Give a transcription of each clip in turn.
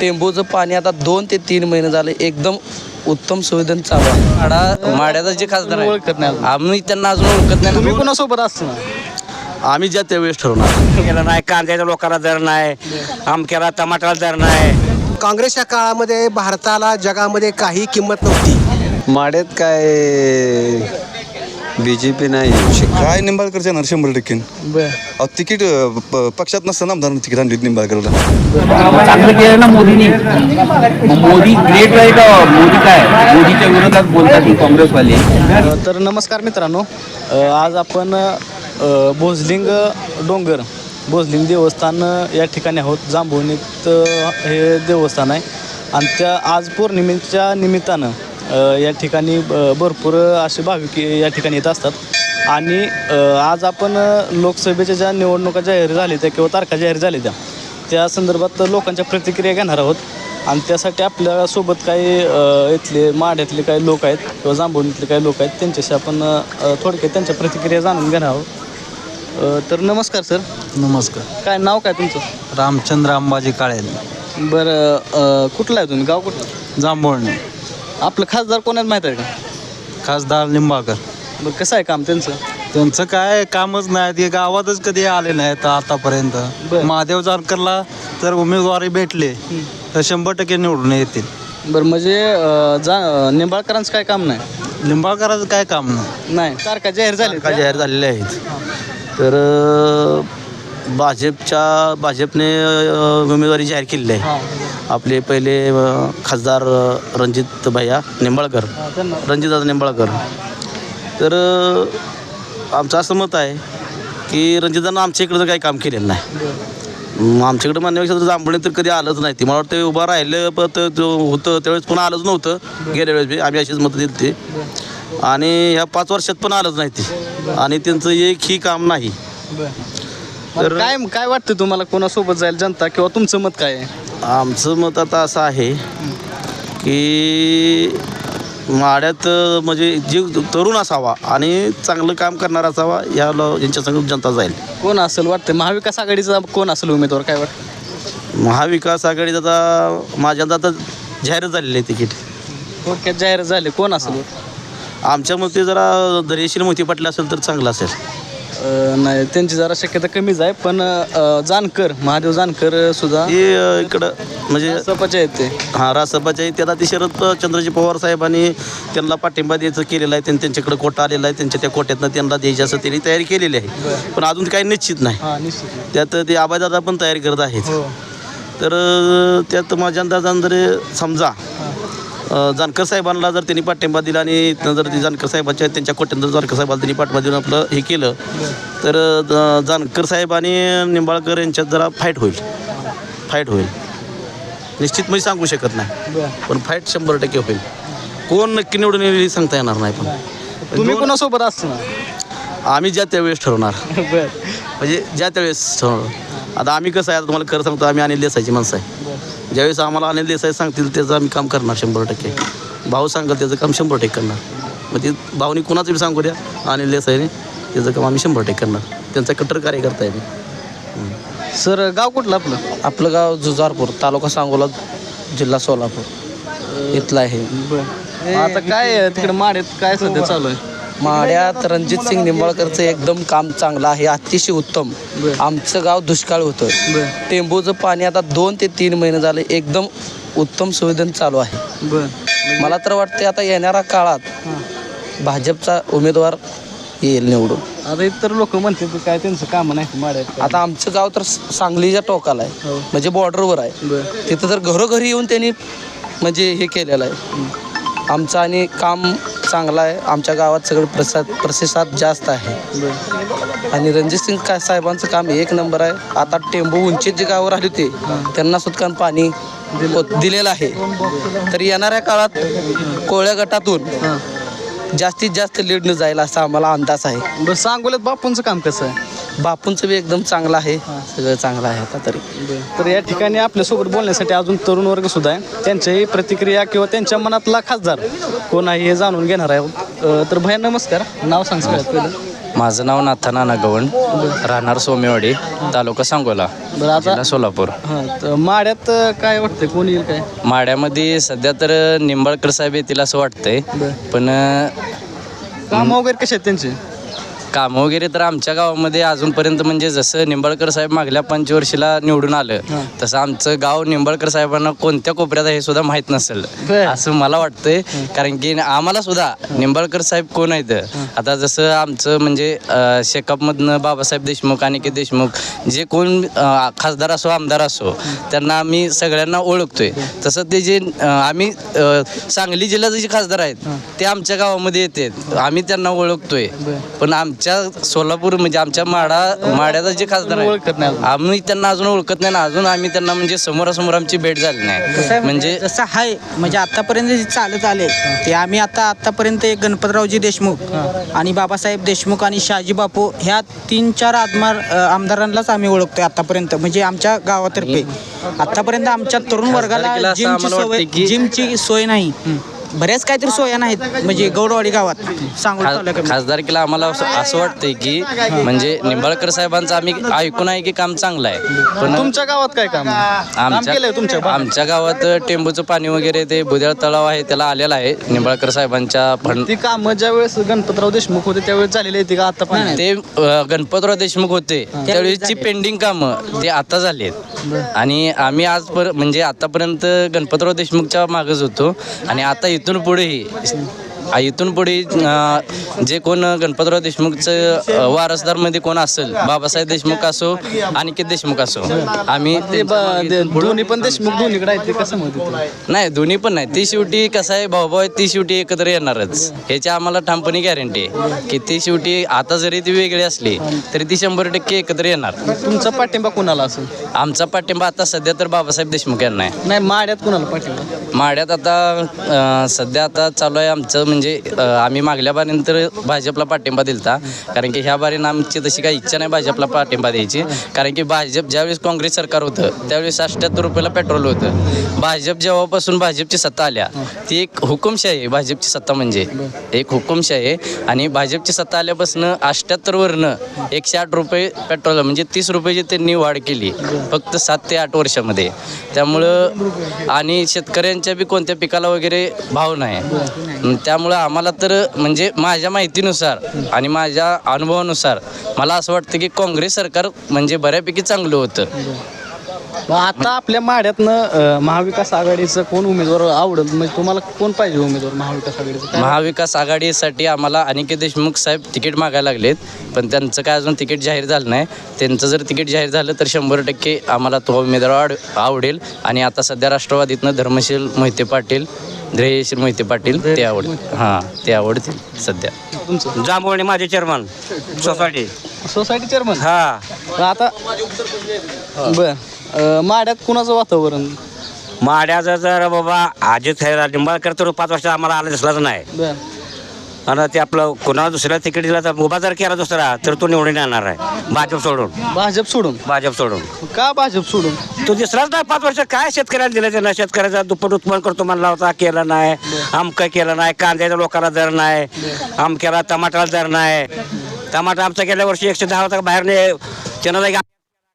टेंबूचं पाणी आता दोन ते तीन महिने झाले. एकदम उत्तम सुविधान चालू आहे. माडा माड्याचा जे खासदार आहे. ओळखत नाही अजून. आम्ही त्यांना अजून ओळखत नाही. तुम्ही. कोणासोबत असणार आम्ही ज्या त्यावेळेस ठरवणार. केलं नाही. कांद्याच्या लोकांना दर नाही. आमक्याला टमाटाला दर नाही. काँग्रेसच्या काळामध्ये भारताला जगामध्ये काही किंमत नव्हती. माड्यात काय बी जे पी नाही काय निंबाळकरचे येणार शंभर टक्के अहो तिकीट अं, प- पक्षात नसताना आमदार तिकीट आणली निंबाळकरला. चांगलं केलं ना मोदींनी. मोदी ग्रेट आहे का? मोदी काय? मोदीच्या विरोधात बोलतात ही काँग्रेसवाले. तर नमस्कार मित्रांनो. अ, आज आपण अ, भोजलिंग डोंगर भोजलिंग देवस्थान अ, या ठिकाणी आहोत. जांभवणीत अ, हे देवस्थान आहे. आणि त्या आज पौर्णिमेच्या निमित्तानं या ठिकाणी भरपूर असे भाविक या ठिकाणी येत असतात. आणि आज आपण लोकसभेच्या ज्या निवडणुका जाहीर झाल्या त्या किंवा तारखा जाहीर झाल्या त्या त्या संदर्भात लोकांच्या प्रतिक्रिया घेणार आहोत. आणि त्यासाठी आपल्यासोबत काही इथले माढ्यातले काही लोक आहेत किंवा जांभवणीतले काही लोक आहेत त्यांच्याशी आपण थोडक्यात त्यांच्या प्रतिक्रिया जाणून घेणार आहोत. तर नमस्कार सर. नमस्कार. काय नाव काय तुमचं? रामचंद्र अंबाजी काळेल बरं कुठलं आहे तुम्ही? गाव कुठलं? जांभवणे आपलं खासदार कोणाला माहीत आहे का? खासदार लिंबाळकर बरं कसं आहे काम त्यांचं? त्यांचं काय कामच नाही ते गावातच कधी आले नाहीत आतापर्यंत. बरं. महादेव जानकरला जर उमेदवारी भेटले तर शंभर टक्के निवडून येतील. बरं म्हणजे अ, जा अ, निंबाळकरांचं काय काम नाही? लिंबाळकराचं काय काम नाही. नाही तारखा जाहीर झाली का जाहीर झालेले आहेत. तर अं, भाजपच्या भाजपने उमेदवारी जाहीर केलेली आहे. आपले पहिले अं, खासदार अं, रणजित भैया निंबाळकर. रणजितदादा निंबाळकर. तर अं, आमचं असं मत आहे की रणजितदानं आमच्या इकडं तर काही काम केलेलं नाही. मग आमच्याकडे म्हणण्यापेक्षा तर जांभळे तर कधी आलंच नाही. ती मला वाटतं उभं राहिलं पण ते जो होतं त्यावेळेस पण आलंच नव्हतं. गेल्या वेळेस बी आम्ही अशीच मतं दिली ते आणि ह्या पाच वर्षात पण आलंच नाही ती. आणि त्यांचं एकही काम नाही. तर काय काय वाटतं तुम्हाला कोणासोबत जाईल जनता किंवा तुमचं मत काय आहे? आमचं मत आता असं आहे की माड्यात म्हणजे जीव तरुण असावा आणि चांगलं काम करणारा असावा या लो- यांच्या संग जनता जाईल. कोण असेल वाटतं? महाविकास आघाडीचा कोण असेल उमेदवार? काय वाटतं? महाविकास आघाडीत आता माझ्या आता जाहीर झालेलं आहे तिकीट. थोडक्यात जाहीर झाले. कोण असेल आमच्या मते जरा दर्यशील मोती पाटले असेल तर चांगलं असेल. नाही त्यांची जरा शक्यता कमीच आहे पण अ, जानकर महादेव जानकर सुद्धा हे अ, इकडं म्हणजे सपाचे आहेत ते. हां राज्यसभाच्या त्याला ते शरद प- चंद्रजी पवार साहेबांनी त्यांना पाठिंबा द्यायचं केलेलं आहे. त्यांनी त्यांच्याकडे कोटा आलेला आहे. त्यांच्या त्या कोट्यातनं त्यांना द्यायची असं त्यांनी तयारी केलेली आहे. पण अजून काही निश्चित नाही. हां निश्चित त्यात ते आबादादा पण तयारी करत आहेत. हो. तर अ, त्यात माझ्या अंदाजान जर समजा जानकर साहेबांना जर त्यांनी पाठिंबा दिला आणि जर ती जानकर साहेबांच्या त्यांच्या कोट्यानं जर जानकर साहेबाला त्यांनी पाठिंबा देऊन आपलं हे केलं तर जानकर साहेब आणि निंबाळकर यांच्यात जरा फाईट होईल. फाईट होईल. निश्चित म्हणजे सांगू शकत नाही पण फाईट शंभर टक्के होईल. कोण नक्की निवडून येईल हे सांगता येणार नाही पण. तुम्ही कोणासोबत असणार? आम्ही ज्या त्यावेळेस ठरवणार. म्हणजे ज्या त्यावेळेस ठरवणार. आता आम्ही कसं आहे आता तुम्हाला खरं सांगतो आम्ही अनिल देसाईची माणसं आहे. ज्यावेळेस आम्हाला अनिल देसाई सांगतील त्याचं आम्ही काम करणार शंभर टक्के. भाऊ सांगेल त्याचं काम शंभर टक्के करणार. मग ते भाऊनी कुणाचं बी सांगू द्या अनिल देसाईने त्याचं काम आम्ही शंभर टक्के करणार. त्यांचा कट्टर कार्यकर्ता आहे मी. सर गाव कुठलं आपलं? आपलं गाव जुजारपूर तालुका सांगोला जिल्हा सोलापूर. इथलं आहे. आता काय तिकडे माड्यात काय सध्या चालू आहे? माड्यात रणजित सिंग निंबाळकरचं एकदम काम चांगलं आहे अतिशय उत्तम. आमचं गाव दुष्काळ होतं. टेंबूचं पाणी आता दोन ते तीन महिने झाले एकदम उत्तम सुविधान चालू आहे. मला तर वाटते आता येणाऱ्या काळात भाजपचा उमेदवार येईल निवडून. आता इतर लोक म्हणतात काय त्यांचं काम नाही माड्यात आता आमचं गाव तर सांगलीच्या टोकाला आहे म्हणजे बॉर्डरवर आहे. तिथं तर घरोघरी येऊन त्यांनी म्हणजे हे केलेलं आहे. आमचं आणि काम चांगलं आहे. आमच्या गावात सगळं प्रसाद प्रतिसाद जास्त आहे. आणि रणजित सिंग काय साहेबांचं काम एक नंबर आहे. आता टेंबू उंचीत जे गावावर आले होते त्यांना सुद्धा पाणी होत- दिलेलं आहे. तर येणाऱ्या काळात कोळ्या गटातून जास्तीत जास्त लीडनं जाईल असा आम्हाला अंदाज आहे. सांगोल्यात बापूंचं काम कसं आहे? बापूंचं बी एकदम चांगलं आहे. सगळं चांगलं आहे आता तरी. तर या ठिकाणी आपल्यासोबत बोलण्यासाठी अजून तरुण वर्ग सुद्धा आहे. त्यांच्याही प्रतिक्रिया किंवा त्यांच्या मनातला खासदार कोण आहे हे जाणून घेणार आहे. तर भैया नमस्कार. नाव सांग सगळ्यात पहिलं. माझं नाव नाथा नाना गवण राहणार सोमेवाडी तालुका सांगोला बरं आता जिल्हा सोलापूर. हां तर माड्यात अ, काय वाटतंय? कोण येईल काय? माड्यामध्ये सध्या तर निंबाळकर साहेब येतील असं वाटतंय. पण काम वगैरे कसे आहेत त्यांचे? कामं वगैरे तर आमच्या गावामध्ये अजूनपर्यंत म्हणजे जसं निंबाळकर साहेब मागल्या पंचवर्षीला निवडून आलं तसं आमचं गाव निंबाळकर साहेबांना कोणत्या कोपऱ्यात आहे हे सुद्धा माहीत नसेल. असं मला वाटतंय कारण की आम्हाला सुद्धा निंबाळकर साहेब कोण आहेत? आता जसं आमचं म्हणजे अं, शेकापमधनं बाबासाहेब देशमुख अनिकेत देशमुख जे कोण खासदार असो आमदार असो त्यांना आम्ही सगळ्यांना ओळखतोय. तसं ते जे आम्ही सांगली जिल्ह्याचे जे खासदार आहेत ते आमच्या गावामध्ये येतात आम्ही त्यांना ओळखतोय. पण आमच्या सोलापूर म्हणजे आमच्या माडा माड्याचा जे खासदार ओळखत नाही अजून. आम्ही त्यांना अजून ओळखत नाही ना अजून आम्ही त्यांना म्हणजे समोरासमोर आमची भेट झाली नाही. म्हणजे जसं आहे म्हणजे आतापर्यंत जे चालत आले ते आम्ही आता आतापर्यंत एक गणपतरावजी देशमुख आणि बाबासाहेब देशमुख आणि शहाजी बापू ह्या तीन चार आदमार अ, आमदारांनाच आम्ही ओळखतोय आतापर्यंत. म्हणजे आमच्या गावातर्फे. आतापर्यंत आमच्या तरुण वर्गाला खासदारकीला असं जिमची आम्हाला की- जिमची सोय नाही. बऱ्याच काहीतरी सोया नाहीत म्हणजे गौडवाडी गावात सांगोला खा- तालुक्यामध्ये. खासदारकीला आम्हाला असं असं वाटतंय की म्हणजे निंबाळकर साहेबांचं आम्ही ऐकून आहे की काम चांगलं आहे. पण तुमच्या गावात काय काम? आहे? काम आमच्या केलंय तुमच्या भागात? आमच्या गावात टेंबूचं पाणी वगैरे ते बुद्याळ तलाव आहे त्याला आलेलं आहे निंबाळकर साहेबांच्या फंड ती कामं ज्या वेळेस गणपतराव देशमुख होते त्यावेळेस झालेली आहे ती का आता पण? ते अ, गणपतराव देशमुख होते त्यावेळेसची पेंडिंग कामं ते आता झालेत आणि आम्ही आज पर म्हणजे आतापर्यंत गणपतराव देशमुखच्या मागच होतो आणि आता इथून पुढेही आ, इथून पुढे जे कोण गणपतराव देशमुखचं वारसदारमध्ये कोण असेल बाबासाहेब देशमुख असो अनिकेत देशमुख असो आम्ही ते दोन्ही पण देशमुख दोन्हीकडे आहेत ते कसं म्हणते नाही दोन्ही पण नाही. ती शेवटी कसं आहे भाऊ भाऊ ती शेवटी एकत्र येणारच. ह्याची आम्हाला ठामपणे गॅरंटी आहे की ती शेवटी आता जरी ती वेगळी असली तरी ती शंभर टक्के एकत्र येणार. तुमचा पाठिंबा कुणाला असेल? आमचा पाठिंबा आता सध्या तर बाबासाहेब देशमुख यांना आहे. नाही माड्यात कुणाला पाठिंबा? माड्यात आता सध्या आता चालू आहे आमचं म्हणजे आम्ही मागल्या बारीनंतर भाजपला पाठिंबा दिलता. कारण की ह्या बारीनं आमची तशी काही इच्छा नाही भाजपला पाठिंबा द्यायची. कारण की भाजप ज्यावेळेस काँग्रेस सरकार होतं त्यावेळेस अठ्ठ्याहत्तर रुपयाला पेट्रोल होतं. भाजप जेव्हापासून भाजपची सत्ता आल्या ती एक हुकुमशाही आहे भाजपची सत्ता म्हणजे. एक हुकुमशाही आहे. आणि भाजपची सत्ता आल्यापासून अठ्ठ्याहत्तरवरनं एकशे आठ रुपये पेट्रोल म्हणजे तीस रुपयाची त्यांनी वाढ केली फक्त सात ते आठ वर्षामध्ये. त्यामुळं आणि शेतकऱ्यांच्या बी कोणत्या पिकाला वगैरे भाव नाही. त्या त्यामुळं आम्हाला तर म्हणजे माझ्या माहितीनुसार आणि माझ्या अनुभवानुसार मला असं वाटतं की काँग्रेस सरकार म्हणजे बऱ्यापैकी चांगलं होतं. मग आता आपल्या माड्यातनं अं, महाविकास आघाडीचं कोण उमेदवार आवडेल? म्हणजे तुम्हाला कोण पाहिजे उमेदवार महाविकास आघाडीचं? काय? महाविकास आघाडीसाठी आम्हाला अनिकेत देशमुख साहेब तिकीट मागायला लागलेत पण त्यांचं काय अजून तिकीट जाहीर झालं नाही. त्यांचं जर तिकीट जाहीर झालं तर शंभर टक्के आम्हाला तो उमेदवार आड- आवडेल. आणि आता सध्या राष्ट्रवादीतनं धर्मशील मोहिते पाटील ध्येयशील मोहिते पाटील ते आवडतील हां ते आवडतील सध्या. तुमचं? जांभवणे माझे चेअरमन सोसायटी. Society chairman? हा. आता बर. अं, माड्यात कुणाचं वातावरण? माड्याचा जर बाबा अजित खैरा निंबाळकर तर पाच वर्ष आम्हाला आला दिसलाच नाही. बर. आणि ते आपलं कोणाला दुसऱ्या तिकीट दिला तर उभा जर केला दुसरा तर तो निवडून येणार आहे. भाजप सोडून. भाजप सोडून? भाजप सोडून. का भाजप सोडून? तो दिसलाच नाही पाच वर्ष काय शेतकऱ्याला दिलं त्यानं? शेतकऱ्याचा दुप्पट उत्पन्न करतो म्हणला होता केलं नाही. आमकं केलं नाही. कांद्याच्या लोकांना दर नाही. आमक्याला टमाटाला दर नाही. टमाटा आमचा गेल्या वर्षी एकशे दहा होता बाहेरने त्यानं जागी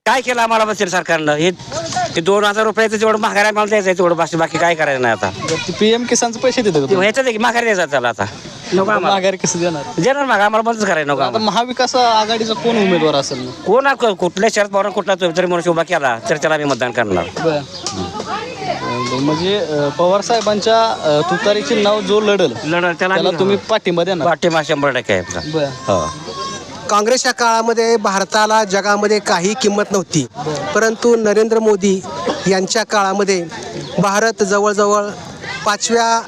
काय केलं आम्हाला बसेल सरकारनं? हे ते दोन हजार रुपयाचं तेवढं महागारी आम्हाला द्यायचं आहे तेवढं बाकी बाकी काय करायचं नाही आता. पी एम किसानचे पैसे देतं का ते ह्याचं दे की महागारी द्यायचं त्याला आता. नको आम्हाला. माघारी कसं देणार? देणार मग आम्हाला बंदच करायचं नको आता आम्हाला. महाविकास आघाडीचा कोण उमेदवार असेल? कोण आ- कुठल्या शरद पवार कुठला तरी मनुष्य उभा केला तर त्याला आम्ही मतदान करणार. बर. म्हणजे अं, पवार साहेबांच्या अं, तुतारीचे नाव जो लढल लढल त्याला त्याला तुम्ही पाठिंबा देणार. पाठिंबा शंभर टक्के आहे आमचा. बर. हो. काँग्रेसच्या काळामध्ये भारताला जगामध्ये काही किंमत नव्हती. परंतु नरेंद्र मोदी यांच्या काळामध्ये भारत जवळजवळ पाचव्या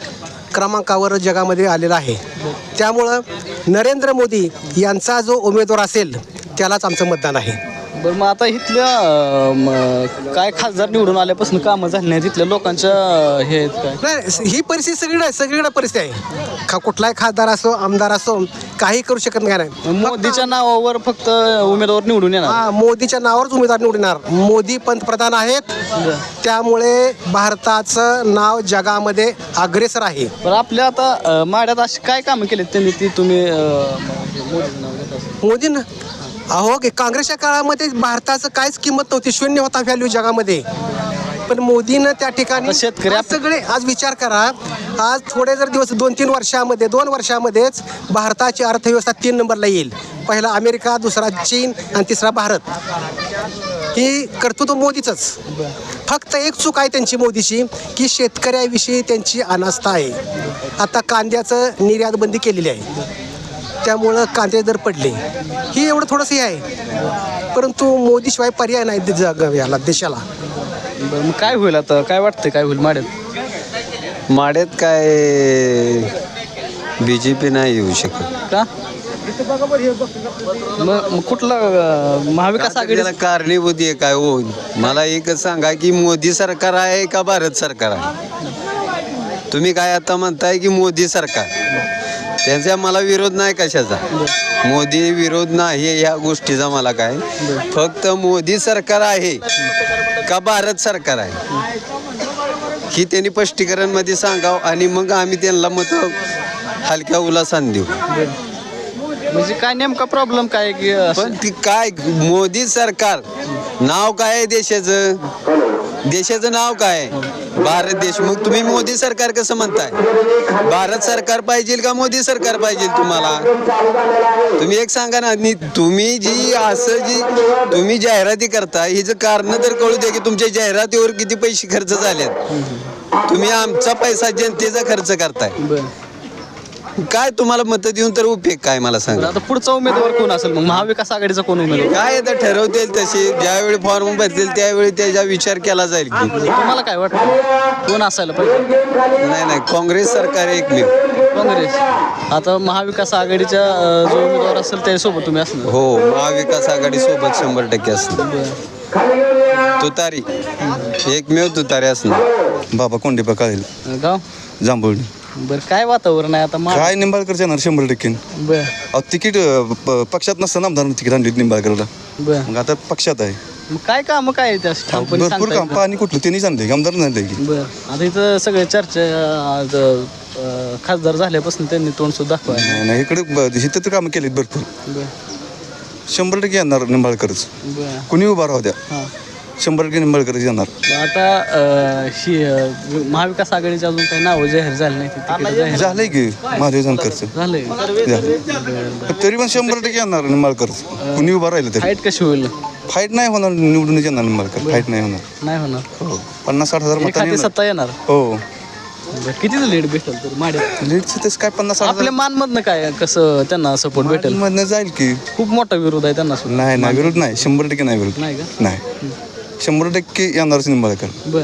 क्रमांकावर जगामध्ये आलेला आहे. त्यामुळं नरेंद्र मोदी यांचा जो उमेदवार असेल त्यालाच आमचं मतदान आहे. बरं मग आता इथल्या म, काय खासदार निवडून आल्यापासून कामं झाली नाही तिथल्या लोकांच्या हे आहेत काय? नाही ही परिस्थिती सगळीकडे सगळीकडे परिस्थिती आहे. खा कुठलाही खासदार असो आमदार असो काही करू शकत नाही नाही. मोदीच्या नावावर फक्त उमेदवार निवडून येणार. हा मोदीच्या नावावरच उमेदवार निवडणार मोदी पंतप्रधान आहेत. त्यामुळे भारताचं नाव जगामध्ये अग्रेसर आहे. पण आपल्या आता अं, माड्यात अशी काय कामं केलीत त्यांनी ती तुम्ही अं, म- मोदीचं नाव घेत असाल. मोदीनं? अहो की काँग्रेसच्या काळामध्ये भारताचं काहीच किंमत नव्हती. शून्य होता व्हॅल्यू जगामध्ये. पण मोदीनं त्या ठिकाणी आज सगळे आज विचार करा. आज थोडे जर दिवस दोन तीन वर्षामध्ये दोन वर्षामध्येच भारताची अर्थव्यवस्था तीन नंबरला येईल. पहिला अमेरिका दुसरा चीन आणि तिसरा भारत. ही कर्तृत्व मोदीचंच. फक्त एक चूक आहे त्यांची मोदीची की शेतकऱ्याविषयी त्यांची अनास्था आहे. आता कांद्याचं निर्यात बंदी केलेली आहे. त्यामुळं कांदे दर पडले ही एवढं थोडंसं हे आहे. परंतु मोदीशिवाय पर्याय नाही दे- जग याला देशाला. बरं मग काय होईल आता? काय वाटतं काय होईल माड्यात? माड्यात काय बी जे पी नाही येऊ शकत. का? मग मग कुठला अं, महाविकास आघाडी त्याला कारणीभूत आहे काय होईल मला एकच सांगा की मोदी सरकार आहे का भारत सरकार आहे? तुम्ही काय आता म्हणताय की मोदी सरकार? त्यांचा मला विरोध नाही कशाचा. मोदी विरोध नाही ह्या गोष्टीचा मला काय. फक्त मोदी सरकार आहे का भारत सरकार आहे? ही त्यांनी स्पष्टीकरणमध्ये सांगावं आणि मग आम्ही त्यांना मत हलक्या उलासान देऊ. म्हणजे काय नेमका प्रॉब्लेम काय की पण ती काय मोदी सरकार नाव काय आहे देशाचं? देशाचं नाव काय? आहे? भारत देश मग तुम्ही मोदी सरकार कसं म्हणताय? भारत सरकार पाहिजे का मोदी सरकार पाहिजे तुम्हाला? तुम्ही एक सांगा ना तुम्ही जी असं जी तुम्ही जाहिराती करता हिचं कारण तर कळू द्या की तुमच्या जाहिरातीवर किती पैसे खर्च झालेत. तुम्ही आमचा पैसा जनतेचा खर्च करताय. काय तुम्हाला मतं देऊन तर उपयोग काय मला सांगा? आता पुढचा उमेदवार कोण असेल? मग महाविकास आघाडीचा कोण उमेदवार? काय आता ठरवतील तसे ज्यावेळी फॉर्म भरतील त्यावेळी त्याचा विचार केला जाईल की. तुम्हाला काय वाटतं? कोण असायला पाहिजे? नाही नाही काँग्रेस सरकार एकमेव काँग्रेस. आता महाविकास आघाडीच्या अं, जो उमेदवार असेल त्याच्यासोबत तुम्ही असणार. हो महाविकास आघाडी सोबत शंभर टक्के असणार. तुतारी. एकमेव तुतारी असणार. बाबा कोंडीबा काळेल. गाव? जांभूळणी बरं काय वातावरण आहे आता? मा काय निंबाळकर येणार शंभर टक्के. बर. अहो तिकीट अं, प- पक्षात नसताना आमदार तिकीट आणली निंबाळकरला. बर. मग आता पक्षात आहे. मग काय काम काय आहे त्या ठामपणे भरपूर सांगता काम. येतं? पाणी कुठलं? त्यांनी आणलंय आमदार आणलंय की. बर. आता इथं सगळे चर्चा आज अं, खासदार झाल्यापासून त्यांनी तोंड सुद्धा दाखवाय नाही, नाही इकडे ब- इथं तर कामं केलीत भरपूर. बर. शंभर टक्के येणार निंबाळकरच. बर. कुणी उभा राहू द्या. हां. शंभर टक्के निंबाळकरच येणार. आता अं, ही अं, महाविकास आघाडीची अजून काही नावं जाहीर झाली नाही तिकीट जाहीर झालंय की महादेव जानकरचं झालंय. झालं तरी पण शंभर टक्के येणार निंबाळकरच कुणी उभा राहिलं तरी. फाईट कशी होईल? फाईट नाही होणार निवडूनच येणार निंबाळकर. फाईट नाही होणार. नाही होणार. हो. पन्नास साठ हजार एखादी येणार. सत्ता येणार. हो. बरं, कितीचं लीड भेटेल तर? लीडचं तेच काय पन्नास साठ आपल्या मानमधनं काय कसं त्यांना सपोर्ट भेटेल? मधनं जाईल की. खूप मोठा विरोध आहे त्यांना सुद्धा. नाही नाही विरोध नाही. शंभर टक्के नाही विरोध. नाही का? नाही. शंभर टक्के येणारच निंबाळकर बर.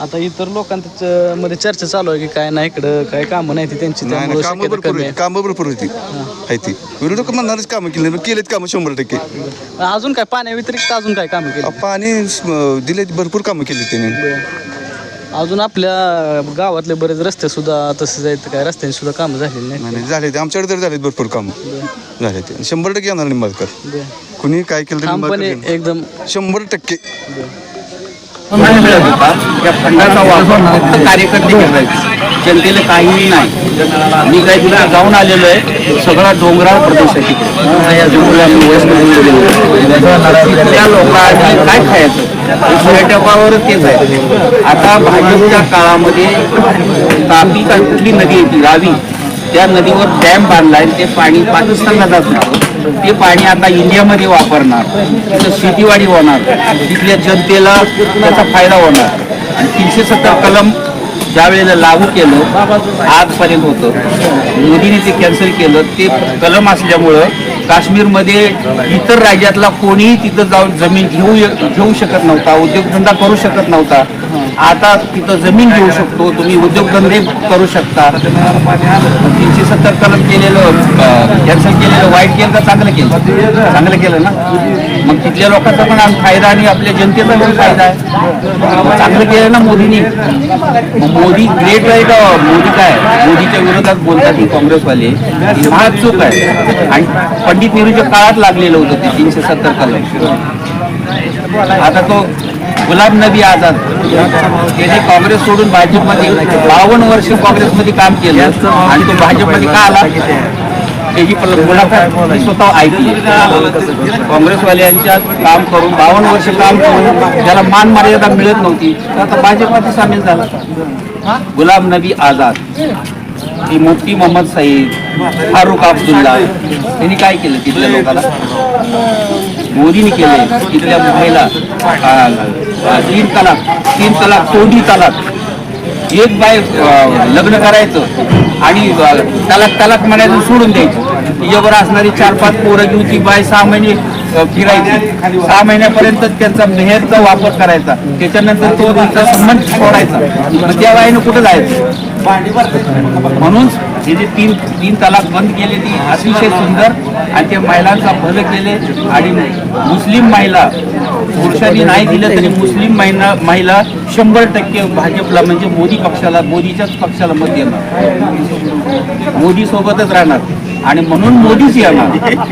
आता इतर लोकांच्या मध्ये चर्चा चालू आहे की काय नाही इकडं काय कामं नाही ती त्यांची नाही त्यामुळे नाही कामं शक्यता भरपूर कमी होती कामं भरपूर होती आहे ती. विरोधक म्हणणारच कामं केली नाही, केलेत कामं शंभर टक्के. अजून काय पाण्या व्यतिरिक्त अजून काय कामं केली? पाणी दिले भरपूर कामं केली त्यांनी. अजून आपल्या गावातले बरेच रस्ते सुद्धा तसेच आहेत. काय रस्त्यांची सुद्धा कामं झालेली नाही नाही झाले ते. आमच्याकडे तर झालेत भरपूर कामं. झाले ते. शंभर टक्के येणार निंबाळकर. कुणी काय केलं तरी ठामपणे निंबाळकर येणार. एकदम शंभर टक्के. फंडाचा वापर फक्त कार्यकर्ते करायचे जनतेला काहीही नाही. मी काही तुला जाऊन आलेलो आहे. सगळा डोंगराळ प्रदेश आहे तिकडे. या जंगलात आम्ही गेलेलो लोकांनी काय खायचं? पर्यटकावर तेच आहे. आता भाजपच्या काळामध्ये तापी का कुठली नदी येते रावी त्या नदीवर डॅम बांधलाय ते पाणी पाकिस्तानला जात. ते पाणी आता इंडियामध्ये वापरणार. तिथं शेतीवाडी होणार. तिथल्या जनतेला त्याचा फायदा होणार. आणि तीनशे सत्तर कलम ज्या वेळेला लागू केलं आजपर्यंत होतं. मोदीने ते कॅन्सल केलं ते कलम असल्यामुळं काश्मीरमध्ये इतर राज्यातला कोणीही तिथं जाऊन जमीन घेऊ घेऊ शकत नव्हता उद्योगधंदा करू शकत नव्हता. आता तिथं जमीन घेऊ शकतो तुम्ही उद्योगधंदे करू शकता. तीनशे सत्तर कलम केलेलं कॅन्सल केलेलं वाईट केलं तर चांगलं केलं. चांगलं केलं ना? मग तिथल्या लोकांचा पण फायदा आणि आपल्या जनतेचा पण फायदा आहे. चांगलं केलं ना मोदींनी? मोदी ग्रेट आहे का मोदी काय? मोदीच्या विरोधात बोलतात काँग्रेसवाले. हा चूक आहे. आणि पंडित नेहरूच्या काळात लागलेलं होतं ते तीनशे सत्तर कलम आता तो गुलाम नबी आझाद त्याने काँग्रेस सोडून भाजपमध्ये बावन्न वर्ष काँग्रेसमध्ये काम केलं आणि तो भाजपमध्ये का आला? त्याची मुलाखत स्वतः ऐकली. काँग्रेसवाल्यांच्या काम करून बावन्न वर्ष काम करून ज्याला मान मर्यादा मिळत नव्हती तर आता भाजपमध्ये सामील झाला. गुलाम नबी आझाद. की मुफ्ती मोहम्मद सईद फारुख अब्दुल्ला त्यांनी काय केलं तिथल्या लोकांना? मोदीने केले तिथल्या महिला तीन तलाक तीन तलाक तोंडी तलाक. एक बाय लग्न करायचं आणि तलाक तलाक म्हणायचं सोडून द्यायचं. तिच्यावर असणारी चार पाच पोरं घेऊन ती बाय सहा महिने फिरायची. सहा महिन्यापर्यंत त्यांचा मेहरचा वापर करायचा. त्याच्यानंतर तो त्यांचा संबंध सोडायचा. मग त्या बाईनं कुठं जायचं? म्हणून हे जे तीन तीन तलाक बंद केले ती अतिशय सुंदर आणि त्या महिलांचा भलं केले आणि मुस्लिम महिला पुरुषांनी नाही दिलं तरी मुस्लिम महिला महिला शंभर टक्के भाजपला म्हणजे मोदी पक्षाला मोदीच्याच पक्षाला मत येणार मोदी सोबतच राहणार. आणि म्हणून मोदीच येणार.